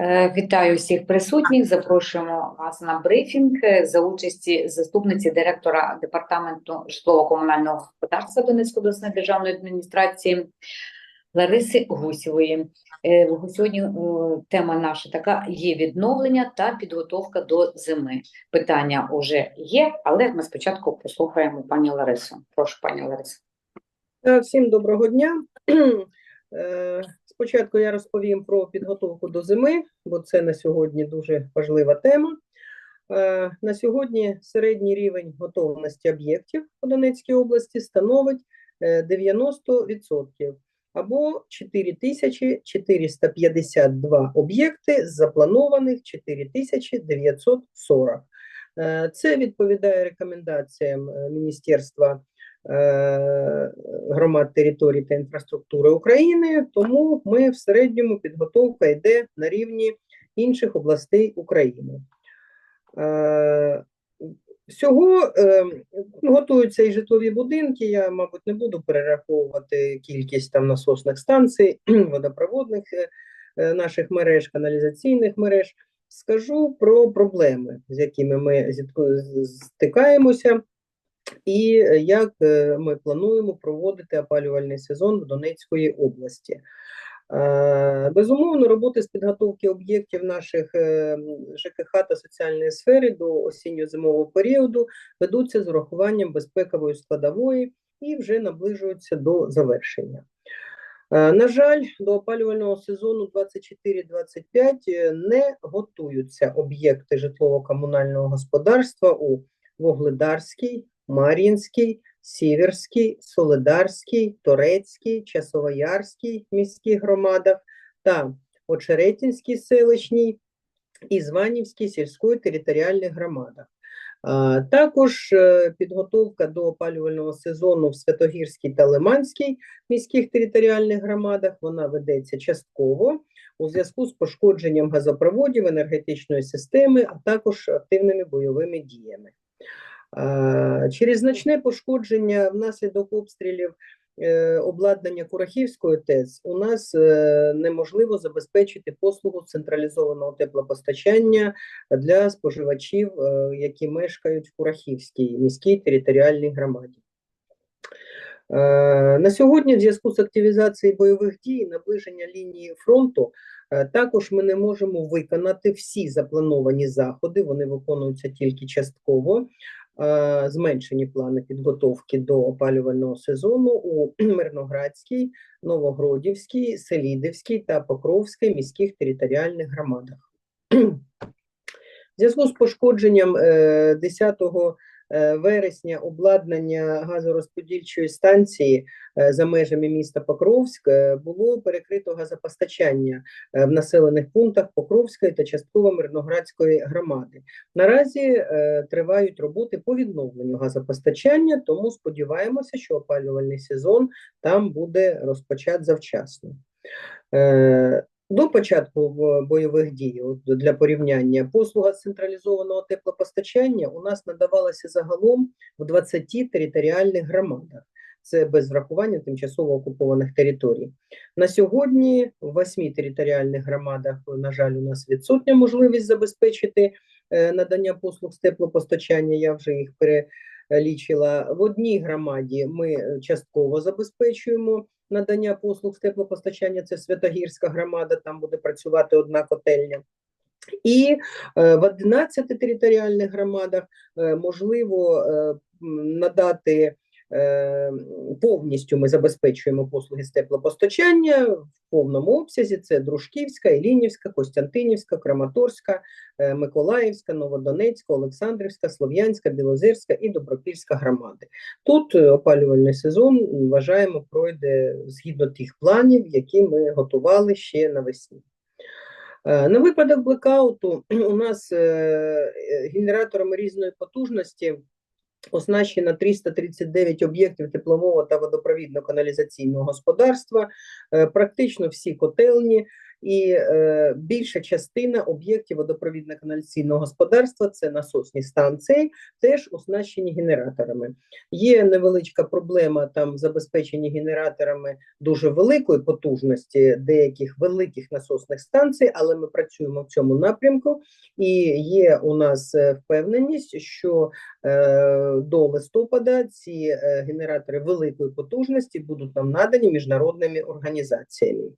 Е, Вітаю всіх присутніх. Запрошуємо вас на брифінг е, за участі заступниці директора департаменту житлово-комунального господарства Донецької обласної державної адміністрації Лариси Гусєвої. Е, Сьогодні тема наша така: є відновлення та підготовка до зими. Питання вже є, але ми спочатку послухаємо пані Ларису. Прошу, пані Ларису. Всім доброго дня. Е, Спочатку я розповім про підготовку до зими, бо це на сьогодні дуже важлива тема. Е, На сьогодні середній рівень готовності об'єктів у Донецькій області становить е, 90% або 4452 об'єкти з запланованих 4940. Е, Це відповідає рекомендаціям е, Міністерства е, громад територій та інфраструктури України, тому ми в середньому підготовка йде на рівні інших областей України. Е, Всього е, готуються і житлові будинки. Я, мабуть, не буду перераховувати кількість там насосних станцій, водопроводних е, е, наших мереж, каналізаційних мереж. Скажу про проблеми, з якими ми стикаємося, і е, як е, ми плануємо проводити опалювальний сезон в Донецької області. Е, Безумовно, роботи з підготовки об'єктів наших ЖКХ та соціальної сфери до осінньо-зимового періоду ведуться з урахуванням безпекової складової і вже наближуються до завершення. На жаль, до опалювального сезону 24-25 е, не готуються об'єкти житлово-комунального господарства у Вогледарській, Мар'їнській, Сіверській, Солидарській, Торецькій, Часовоярській міських громадах та Очеретинській селищній і Званівській сільської територіальних громадах. Також е, підготовка до опалювального сезону в Святогірській та Лиманській міських територіальних громадах вона ведеться частково у зв'язку з пошкодженням газопроводів енергетичної системи, а також активними бойовими діями. А, Через значне пошкодження внаслідок обстрілів е, обладнання Курахівської ТЕЦ у нас е, неможливо забезпечити послугу централізованого теплопостачання для споживачів, е, які мешкають в Курахівській міській територіальній громаді. Е, На сьогодні, в зв'язку з активізацією бойових дій, наближення лінії фронту, е, також ми не можемо виконати всі заплановані заходи, вони виконуються тільки частково. Е, Зменшені плани підготовки до опалювального сезону у Мирноградській, Новогродівській, Селідівській та Покровській міських територіальних громадах. В зв'язку з пошкодженням е, 10 е, вересня обладнання газорозподільчої станції е, за межами міста Покровськ е, було перекрито газопостачання е, в населених пунктах Покровської та частково Мирноградської громади. Наразі е, тривають роботи по відновленню газопостачання, тому сподіваємося, що опалювальний сезон там буде розпочат завчасно. До початку бойових дій, для порівняння, послуга централізованого теплопостачання у нас надавалася загалом в 20 територіальних громадах. Це без врахування тимчасово окупованих територій. На сьогодні в 8 територіальних громадах, на жаль, у нас відсутня можливість забезпечити е, надання послуг з теплопостачання. Я вже їх перелічила. В одній громаді ми е, частково забезпечуємо надання послуг з теплопостачання. Це Святогірська громада, там буде працювати одна котельня. І е, в 11 територіальних громадах е, можливо е, надати повністю ми забезпечуємо послуги з теплопостачання в повному обсязі. Це Дружківська, Ілінівська, Костянтинівська, Краматорська, е, Миколаївська, Новодонецька, Олександрівська, Слов'янська, Білозерська і Добропільська громади. Тут е, опалювальний сезон вважаємо пройде згідно тих планів, які ми готували ще навесні. Е, На випадок блекауту у нас е, е, генераторами різної потужності оснащено 339 об'єктів теплового та водопровідно-каналізаційного господарства, е, практично всі котельні і е, більша частина об'єктів водопровідно-каналізаційного господарства це насосні станції, теж оснащені генераторами. Є невеличка проблема там в забезпеченні генераторами дуже великої потужності деяких великих насосних станцій, але ми працюємо в цьому напрямку, і є у нас е, впевненість, що е, до листопада ці е, генератори великої потужності будуть нам надані міжнародними організаціями.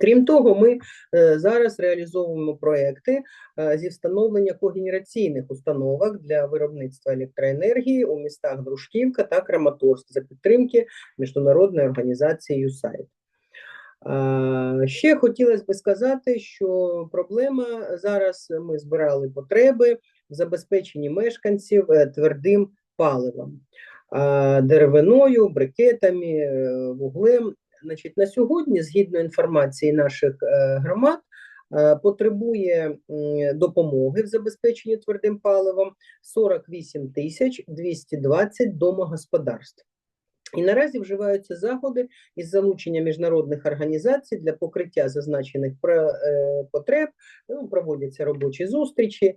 Крім того, ми е, зараз реалізовуємо проекти е, зі встановлення когенераційних установок для виробництва електроенергії у містах Дружківка та Краматорськ за підтримки міжнародної організації USAID. Ще хотілося би сказати, що проблема зараз ми збирали потреби в забезпеченні мешканців е, твердим паливом, деревиною, брикетами, вуглем. Значить, на сьогодні, згідно інформації наших е, громад, е, потребує допомоги в забезпеченні твердим паливом 48 тисяч 220 домогосподарств. І наразі вживаються заходи із залучення міжнародних організацій для покриття зазначених е, потреб. Ну, проводяться робочі зустрічі,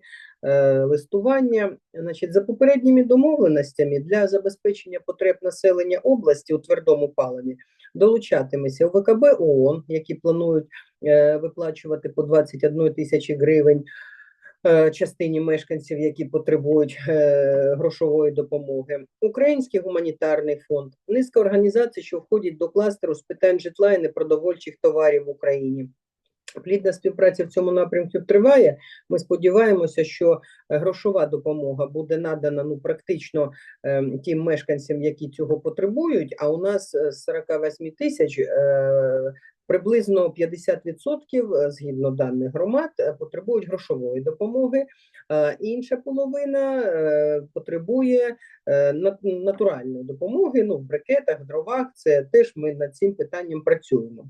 листування. Значить, за попередніми домовленостями для забезпечення потреб населення області у твердому паливі долучатиметься ОВКБ ООН, які планують е, виплачувати по 21 тисячі гривень е, частині мешканців, які потребують е, грошової допомоги, Український гуманітарний фонд, низка організацій, що входять до кластеру з питань житла і непродовольчих товарів в Україні. Плідна співпраця в цьому напрямку триває. Ми сподіваємося, що е, грошова допомога буде надана ну практично е, тим мешканцям, які цього потребують. А у нас е, з 48 тисяч е, приблизно 50% е, згідно даних громад потребують грошової допомоги. Інша половина потребує нат- натуральної допомоги. Ну в брикетах, дровах. Це теж ми над цим питанням працюємо.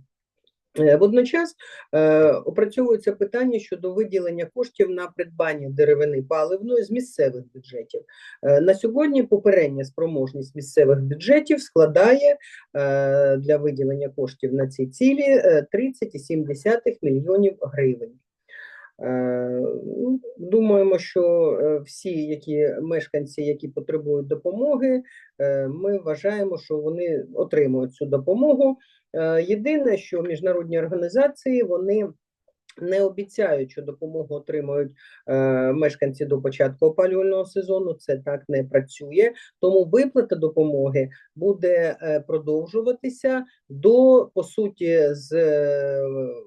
Е, Водночас е, опрацьовується питання щодо виділення коштів на придбання деревини паливної з місцевих бюджетів. Е, на сьогодні попередня спроможність місцевих бюджетів складає е, для виділення коштів на ці цілі е, 30,7 мільйонів гривень. Ну, Думаємо, що всі, які мешканці, які потребують допомоги, ми вважаємо, що вони отримують цю допомогу. Е, Єдине, що міжнародні організації вони не обіцяють, що допомогу отримують е, мешканці до початку опалювального сезону. Це так не працює. Тому виплата допомоги буде е, продовжуватися до по суті, з,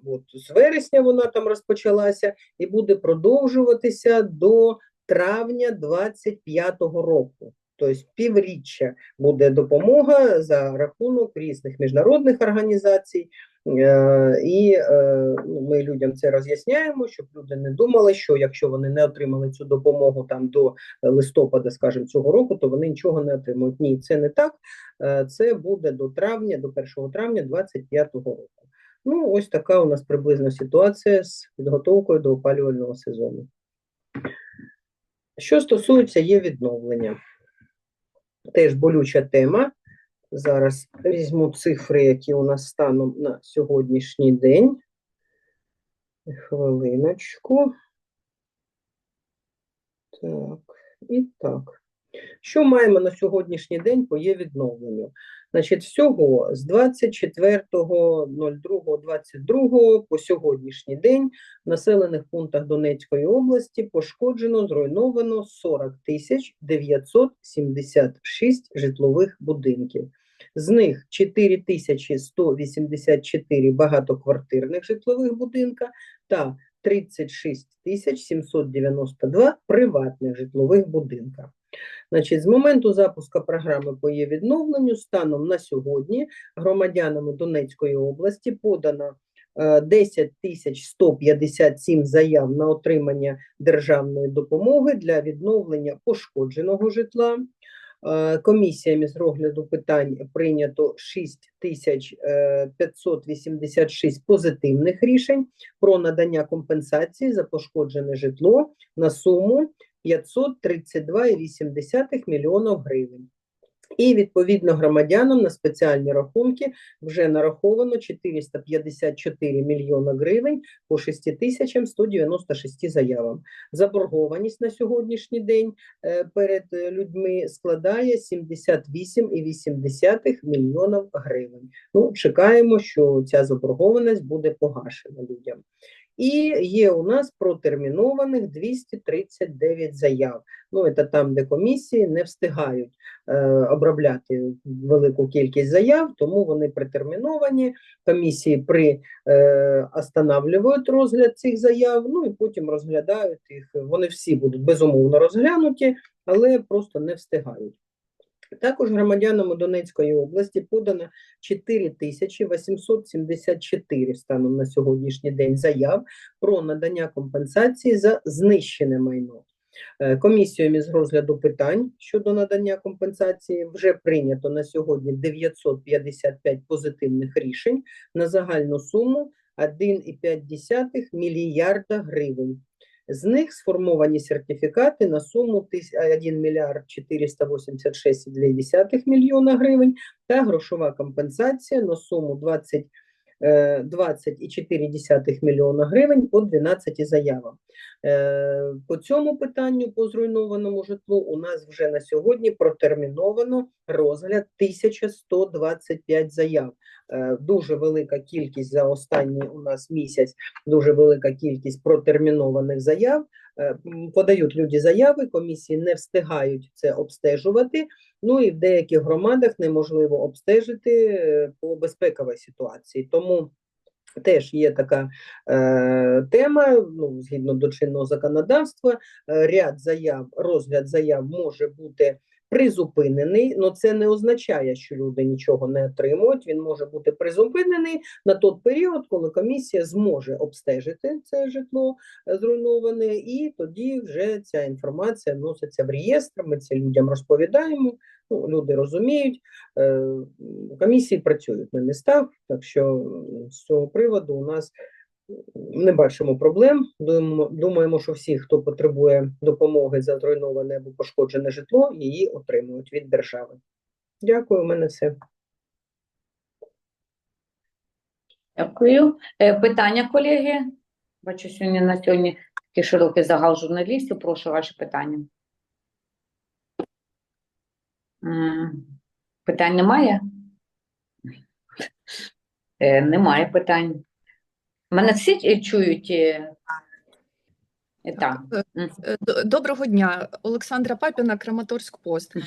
от, з вересня вона там розпочалася, і буде продовжуватися до травня 25-го року. Тобто півріччя буде допомога за рахунок різних міжнародних організацій. Е, І е, ну, ми людям це роз'ясняємо, щоб люди не думали, що якщо вони не отримали цю допомогу там до листопада, скажімо, цього року, то вони нічого не отримують. Ні, це не так. Е, Це буде до травня, до 1 травня 25-го року. Ну, ось така у нас приблизно ситуація з підготовкою до опалювального сезону. Що стосується є відновлення, теж болюча тема. Зараз візьму цифри, які у нас станом на сьогоднішній день. Хвилиночку. Так, і так. Що маємо на сьогоднішній день по є відновленню? Значить, всього з 24.02.22 по сьогоднішній день в населених пунктах Донецької області пошкоджено, зруйновано 40 тисяч 976 житлових будинків. З них 4184 багатоквартирних житлових будинка та 36 тисяч 792 приватних житлових будинка. Значить, з моменту запуску програми по її відновленню станом на сьогодні громадянами Донецької області подано е, 10 тисяч 157 заяв на отримання державної допомоги для відновлення пошкодженого житла. Е, Комісіями з розгляду питань прийнято 6586 позитивних рішень про надання компенсації за пошкоджене житло на суму 532,8 мільйонів гривень. І відповідно громадянам на спеціальні рахунки вже нараховано 454 мільйона гривень по 6196 заявам. Заборгованість на сьогоднішній день е, перед е, людьми складає 78,8 мільйонів гривень. Ну, чекаємо, що ця заборгованість буде погашена людям. І є у нас протермінованих 239 заяв. Ну, це там, де комісії не встигають е, обробляти велику кількість заяв, тому вони претерміновані. Комісії при е, останавливають розгляд цих заяв, ну і потім розглядають їх. Вони всі будуть безумовно розглянуті, але просто не встигають. Також громадянами Донецької області подано 4874 станом на сьогоднішній день заяв про надання компенсації за знищене майно. Е, Комісіями з розгляду питань щодо надання компенсації вже прийнято на сьогодні 955 позитивних рішень на загальну суму 1,5 мільярда гривень. З них сформовані сертифікати на суму тис- 1 мільярд 486,2 мільйона гривень та грошова компенсація на суму 20, е, 20,4 мільйона гривень по 12 заявам. Е, По цьому питанню, по зруйнованому житлу, у нас вже на сьогодні протерміновано розгляд 1125 заяв. Е, Дуже велика кількість за останній у нас місяць, дуже велика кількість протермінованих заяв. Е, Подають люди заяви, комісії не встигають це обстежувати. Ну і в деяких громадах неможливо обстежити е, по безпековій ситуації. Тому теж є така е, тема, ну, згідно до чинного законодавства, е, ряд заяв, розгляд заяв може бути призупинений, але це не означає, що люди нічого не отримують. Він може бути призупинений на той період, коли комісія зможе обстежити це житло е, зруйноване, і тоді вже ця інформація вноситься в реєстр. Ми це людям розповідаємо. Ну, люди розуміють, е, комісії працюють на містах, так що з цього приводу у нас не бачимо проблем. Думаємо, що всі, хто потребує допомоги за зруйноване або пошкоджене житло, її отримують від держави. Дякую, у мене все. Дякую. Е, Питання, колеги? Бачу, сьогодні на сьогодні такий широкий загал журналістів. Прошу ваші питання. Питань немає? Е, Немає питань. Мене всі е, чують? Е? Е, Так. Е, д- Доброго дня, Олександра Папіна, Краматорськ Пост. Е,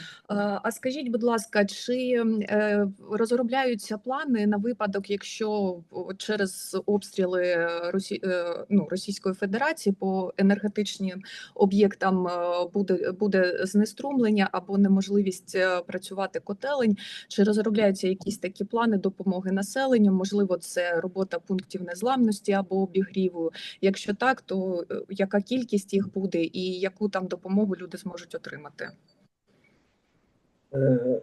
А скажіть, будь ласка, чи е, розробляються плани на випадок, якщо через обстріли Росі... е, ну, Російської Федерації по енергетичним об'єктам е, буде, буде знеструмлення або неможливість е, працювати котелень? Чи розробляються якісь такі плани допомоги населенню? Можливо, це робота пунктів незламності або обігріву? Якщо так, то е, яка кількість їх буде і яку там допомогу люди зможуть отримати? Е,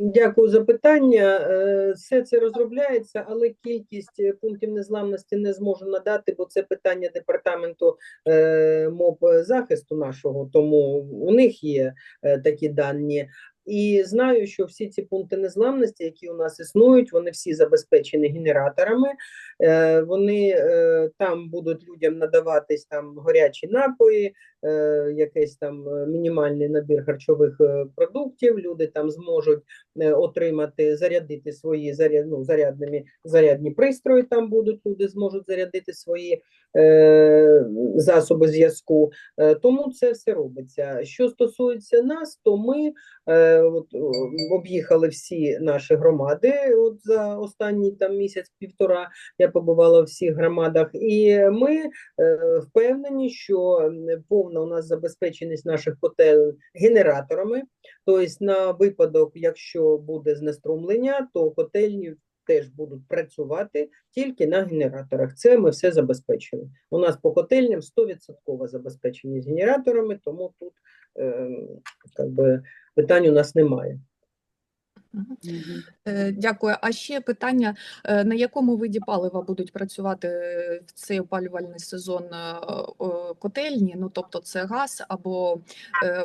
Дякую за питання. Е, Все це розробляється, але кількість е, пунктів незламності не зможу надати, бо це питання департаменту МОБ захисту нашого, тому у них є такі дані. І знаю, що всі ці пункти незламності, які у нас існують, вони всі забезпечені генераторами. Е, Вони е, там будуть людям надаватись там горячі напої, якийсь там е, мінімальний набір харчових е, продуктів. Люди там зможуть е, отримати, зарядити свої заряд, ну, зарядними зарядні пристрої. Там будуть люди зможуть зарядити свої е, засоби зв'язку. Е, тому це все робиться. Що стосується нас, то ми е, от, об'їхали всі наші громади. От за останній там місяць-півтора я побувала в всіх громадах, і ми е, впевнені, що м, повна у нас забезпеченість наших котелень генераторами. Тобто, на випадок, якщо буде знеструмлення, то котельні теж будуть працювати тільки на генераторах. Це ми все забезпечили. У нас по котельням 100% забезпеченість генераторами, тому тут е, би, питань у нас немає. Е, Дякую. А ще питання: е, на якому виді палива будуть працювати е, в цей опалювальний сезон котельні? Ну тобто, це газ або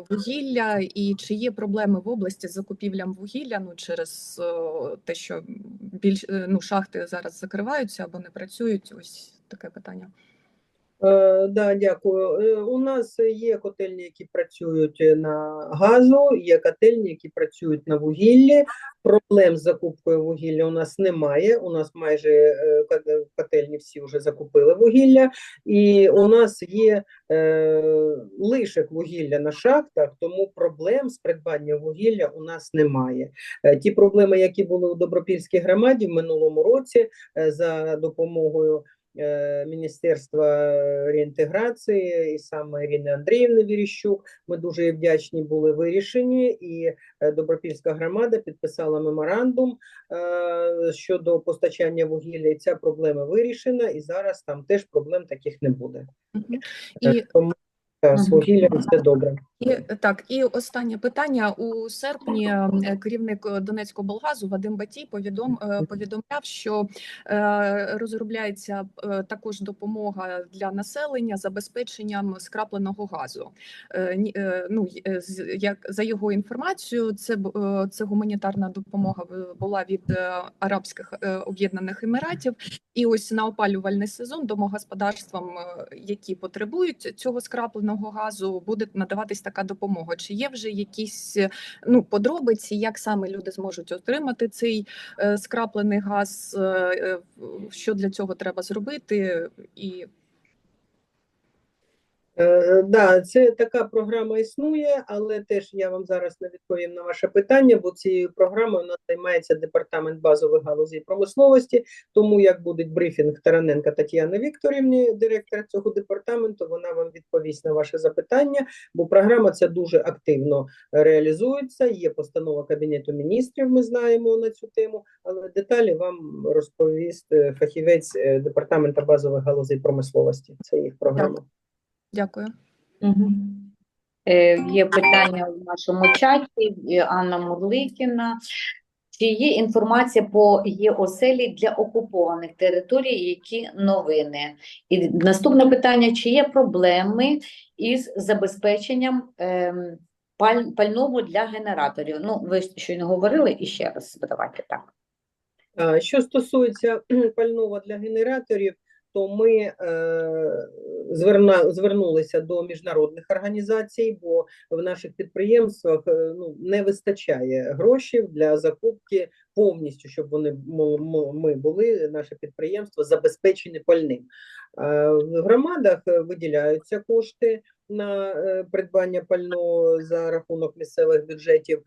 вугілля, і чи є проблеми в області з закупівлям вугілля? Ну через те, що більш ну шахти зараз закриваються або не працюють? Ось таке питання. Е, да, дякую. Е, У нас є котельні, які працюють на газу, є котельні, які працюють на вугіллі. Проблем з закупкою вугілля у нас немає. У нас майже е, котельні всі вже закупили вугілля, і у нас є е, лишок вугілля на шахтах, тому проблем з придбанням вугілля у нас немає. Е, Ті проблеми, які були у Добропільській громаді в минулому році, е, за допомогою е, Міністерства реінтеграції і саме Ірини Андріївни Віріщук. Ми дуже вдячні були вирішені, і е, Добропільська громада підписала меморандум щодо постачання вугілля. І ця проблема вирішена, і зараз там теж проблем таких не буде. І тому та, з вугіллям все добре. І так, і останнє питання у серпні. е, Керівник е, Донецького Болгазу Вадим Батій повідом е, повідомляв, що е, розробляється е, також допомога для населення забезпеченням скрапленого газу. Е, е, Ну е, з- як за його інформацією, це е, це гуманітарна допомога була від е, Арабських е, Об'єднаних Еміратів. І ось на опалювальний сезон домогосподарствам, е, які потребують цього скрапленого газу, буде надаватись така допомога. Чи є вже якісь е, ну подробиці, як саме люди зможуть отримати цей е, скраплений газ? е, Що для цього треба зробити? І Е, Да, це така програма існує, але теж я вам зараз не відповім на ваше питання, бо цією програмою у нас займається департамент базових галузей промисловості. Тому як буде брифінг Тараненка Тетяни Вікторівні, директора цього департаменту, вона вам відповість на ваше запитання, бо програма ця дуже активно реалізується. Є постанова Кабінету міністрів, ми знаємо на цю тему, але деталі вам розповість е, фахівець е, департаменту базових галузей промисловості. Це їх програма. Дякую. Мгм. Е, Є питання в нашому чаті. е, Анна Мурликіна. Чи є інформація по ЄОСЕЛі для окупованих територій, які новини? І наступне питання: чи є проблеми із забезпеченням ем, паль, пального для генераторів? Ну, ви щойно говорили і ще раз давайте так. Що стосується пального для генераторів, то ми е, зверна, звернулися до міжнародних організацій, бо в наших підприємствах е, ну, не вистачає грошей для закупки повністю, щоб вони ми були, наше підприємство забезпечені пальним. Е, В громадах е, виділяються кошти на е, придбання пального за рахунок місцевих бюджетів.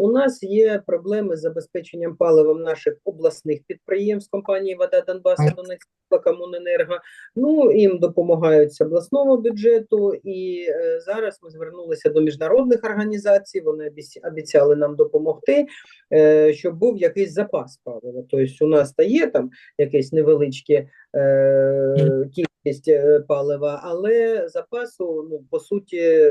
У нас є проблеми з забезпеченням паливом наших обласних підприємств компанії Вода Донбасу, Донецька Комуненерго. Ну їм допомагають з обласного бюджету. І е, зараз ми звернулися до міжнародних організацій. Вони обіцяли нам допомогти, е, щоб був якийсь запас палива. Тобто, у нас та є там якесь невеличке е, кількість палива, але запасу, ну по суті,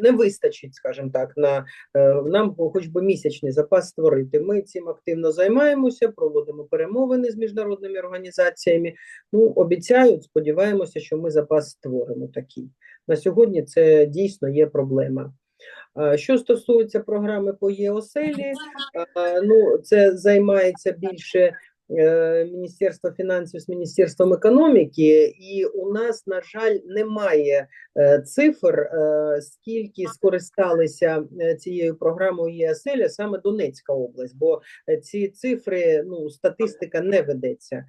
не вистачить, скажімо так, на е, нам хоч би місячний запас створити. Ми цим активно займаємося, проводимо перемовини з міжнародними організаціями. Ну, обіцяють, сподіваємося, що ми запас створимо такий. На сьогодні це дійсно є проблема. Що стосується програми по ЄОСЕЛі, ну це займається більше е, Міністерство фінансів з Міністерством економіки, і у нас, на жаль, немає е, цифр, е, скільки скористалися цією програмою ЄСЕЛ, саме Донецька область, бо ці цифри, ну, статистика не ведеться.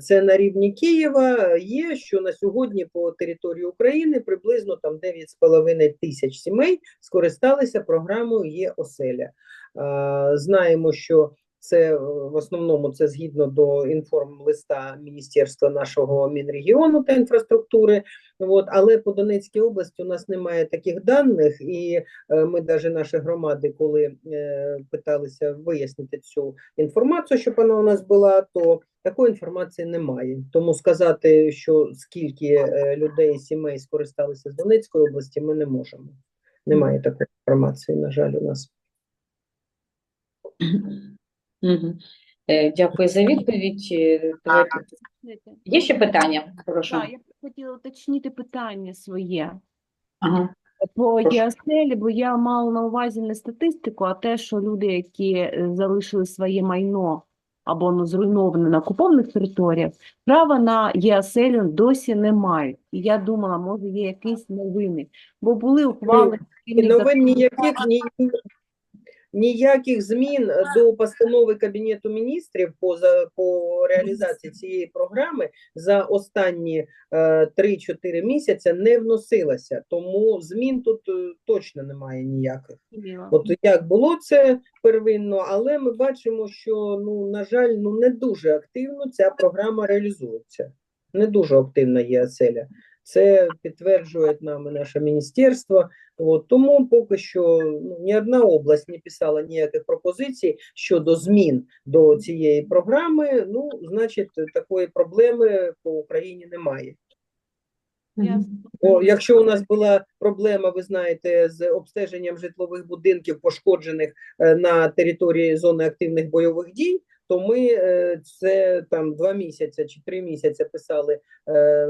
Це на рівні Києва є, що на сьогодні по території України приблизно там 9,5 тисяч сімей скористалися програмою ЄОСЕЛЯ. Знаємо, що це е, в основному це згідно до інформлиста Міністерства нашого Мінрегіону та інфраструктури. От, але по Донецькій області у нас немає таких даних, і е, ми навіть наші громади, коли е, питалися вияснити цю інформацію, щоб вона у нас була, то такої інформації немає. Тому сказати, що скільки людей сімей скористалися з Донецької області, ми не можемо. Немає такої інформації, на жаль, у нас. Е, Дякую за відповідь. Е, Давайте. Є ще питання? Прошу. Так, я б хотіла уточнити питання своє Ага. по Прошу. ЄСЛ, бо я мала на увазі не статистику, а те, що люди, які е, залишили своє майно або воно зруйноване на окупованих територіях, права на ЄСЛ досі не мають. І я думала, може, є якісь новини, бо були ухвали. І новин ніяких, ні, ніяких змін до постанови Кабінету міністрів по, за, по реалізації цієї програми за останні е, 3-4 місяці не вносилося. Тому змін тут е, точно немає ніяких. От як було це первинно, але ми бачимо, що ну на жаль, ну не дуже активно ця програма реалізується. Не дуже активна є оселя. Це підтверджує нам і наше міністерство. От, тому поки що ну, ні одна область не писала ніяких пропозицій щодо змін до цієї програми. Ну, значить, такої проблеми по Україні немає. Мгм. Бо якщо у нас була проблема, ви знаєте, з обстеженням житлових будинків, пошкоджених е, на території зони активних бойових дій, то ми е, це там два місяці чи три місяці писали е,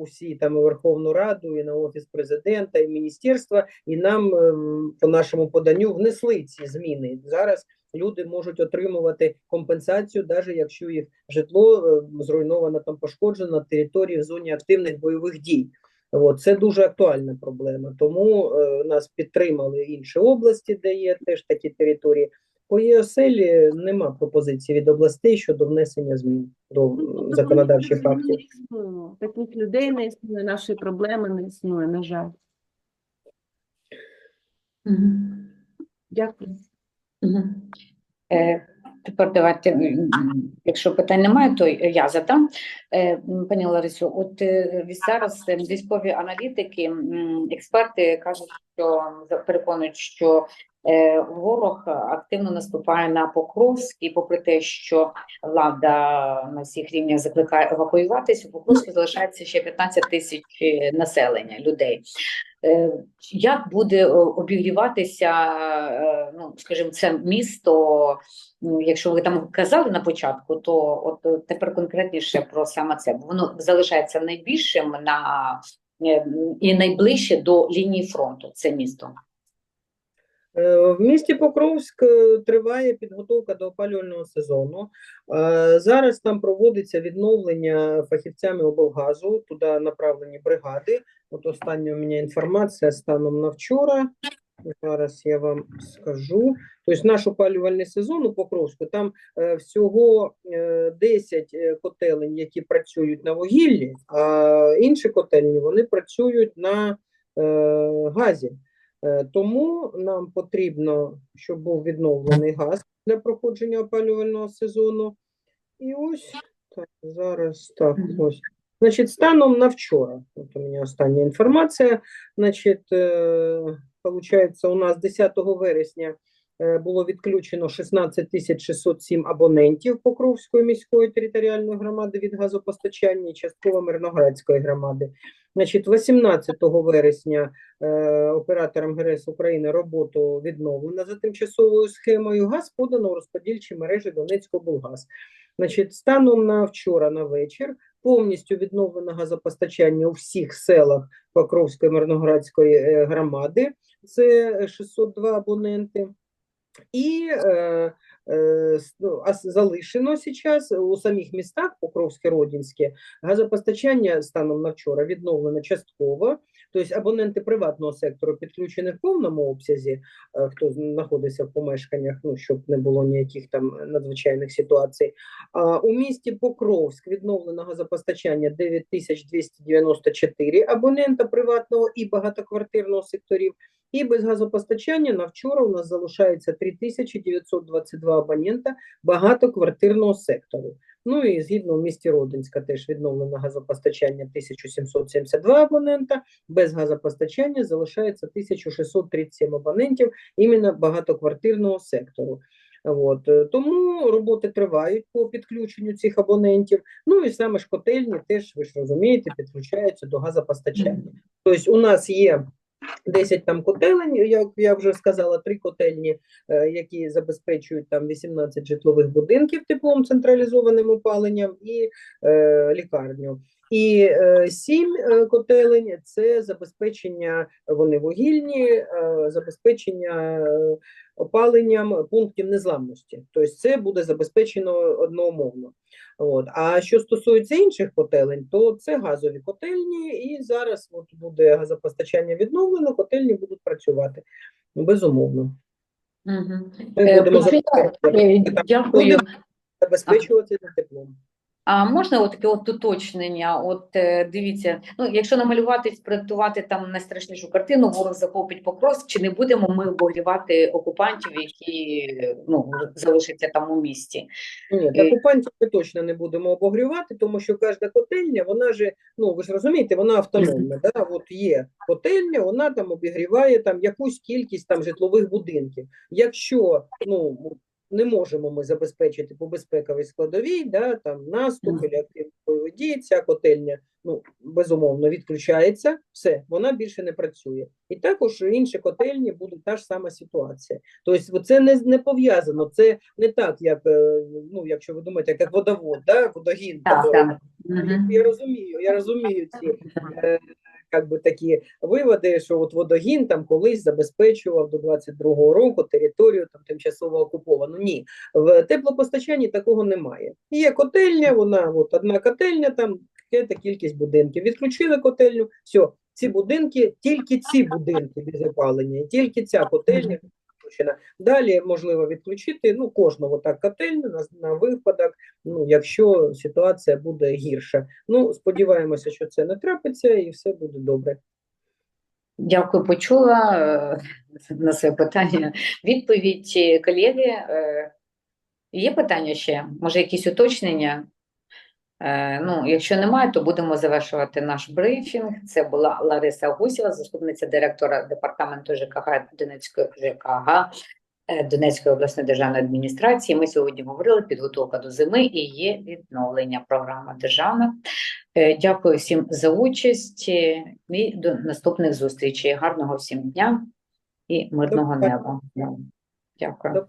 усі там і Верховну Раду, і на офіс президента, і міністерства, і нам е, по нашому поданню внесли ці зміни. Зараз люди можуть отримувати компенсацію, навіть якщо їх житло е, зруйновано там пошкоджено на території в зоні активних бойових дій. От, це дуже актуальна проблема. Тому е, нас підтримали інші області, де є теж такі території. По ЄОСЕЛі нема пропозиції від областей щодо внесення змін до Тобто законодавчих актів. Таких людей не існує, нашої проблеми не існує, на жаль. Дякую. Е, Тепер давайте, якщо питань немає, то я задам. Е, Пані Ларисю, от е, від зараз військові аналітики, експерти кажуть, що переконують, що ворог активно наступає на Покровськ, і попри те, що влада на всіх рівнях закликає евакуюватися, у Покровську залишається ще 15 тисяч е, населення людей. Е, Як буде обігріватися, е, ну скажімо, це місто? Якщо ви там казали на початку, то от е, тепер конкретніше про саме це, воно залишається найбільшим на е, і найближче до лінії фронту. Це місто. Е, В місті Покровськ е, триває підготовка до опалювального сезону. Е, Зараз там проводиться відновлення фахівцями облгазу, туди направлені бригади. От остання у мене інформація станом на вчора. Зараз я вам скажу. Тобто наш опалювальний сезон у Покровську, там всього е, 10 е, котелень, які працюють на вугіллі, а інші котельні вони працюють на газі. Е, Тому нам потрібно, щоб був відновлений газ для проходження опалювального сезону. І ось так, зараз так, ось. Значить, станом на вчора, от у мене остання інформація. Значить, виходить, у нас 10 вересня е, було відключено 16 тисяч 607 абонентів Покровської міської територіальної громади від газопостачання і частково Мирноградської громади. Значить, 18 вересня е, оператором ГРС України роботу відновлено за тимчасовою схемою. Газ подано у розподільчі мережі Донецького Булгаз. Значить, станом на вчора на вечір повністю відновлено газопостачання у всіх селах Покровської Мирноградської е, громади. Це 602 абоненти. І е, е, залишено зараз у самих містах Покровське, Родінське газопостачання станом на вчора відновлено частково. Тобто абоненти приватного сектору підключені в повному обсязі, е, хто знаходиться в помешканнях, ну щоб не було ніяких там надзвичайних ситуацій. А у місті Покровськ відновлено газопостачання 9294 абонента приватного і багатоквартирного секторів. І без газопостачання на вчора у нас залишається 3922 абонента багатоквартирного сектору. Ну і згідно в місті Родинська теж відновлено газопостачання 1772 абонента, без газопостачання залишається 1637 абонентів іменно багатоквартирного сектору. От. е, Тому роботи тривають по підключенню цих абонентів. Ну і саме ж котельні теж, ви ж розумієте, підключаються до газопостачання. Тобто у нас є 10 там котелень, як я вже сказала, три котельні, е, які забезпечують там 18 житлових будинків теплом централізованим опаленням і е, лікарню. І е, сім е, котелень це забезпечення, вони вугільні, забезпечення опаленням пунктів незламності. Тобто це буде забезпечено одноумовно. От. А що стосується інших котелень, то це газові котельні, і зараз от буде газопостачання відновлено, котельні будуть працювати безумовно. Мгм. Ми Е, будемо забезпечувати, е, Дякую. забезпечувати теплом. А можна от таке от уточнення? От е, дивіться, ну якщо намалювати, спроектувати там найстрашнішу картину, ворог захопить Покровськ, чи не будемо ми обогрівати окупантів, які ну залишаться там у місті? Ні, Е, окупантів ми точно не будемо обогрівати, тому що кожна котельня, вона же, ну ви ж розумієте, вона автономна. Да? От є котельня, вона там обігріває там якусь кількість там житлових будинків. Якщо ну не можемо ми забезпечити по безпековій складовій, да, там наступ і активні бойові дії, ця котельня ну безумовно відключається, все, вона більше не працює. І також інші котельні буде та ж сама ситуація. Тобто, це не, не пов'язано. Це не так, як е, ну, якщо ви думаєте, як водовод, да? водогін. Так, так. Я розумію, я розумію ці як би такі виводи, що от водогін там колись забезпечував до 22-го року територію там тимчасово окуповану. Ні, в теплопостачанні такого немає. Є котельня, вона от одна котельня, там та кількість будинків. Відключили котельню, все, ці будинки, тільки ці будинки без опалення, тільки ця котельня відключена. Далі можливо відключити ну кожного так котельню на, на випадок, ну якщо ситуація буде гірша. Ну сподіваємося, що це не трапиться, і все буде добре. Дякую, почула е, на своє питання. Відповідь е, колеги. Е, Є питання ще? Може, якісь уточнення? Е, Ну, якщо немає, то будемо завершувати наш брифінг. Це була Лариса Гусєва, заступниця директора департаменту ЖКГ Донецької ЖКГ е, Донецької обласної державної адміністрації. Ми сьогодні говорили підготовка до зими і є відновлення програма державна. Е, Дякую всім за участь і до наступних зустрічей. Гарного всім дня і мирного неба. Дякую.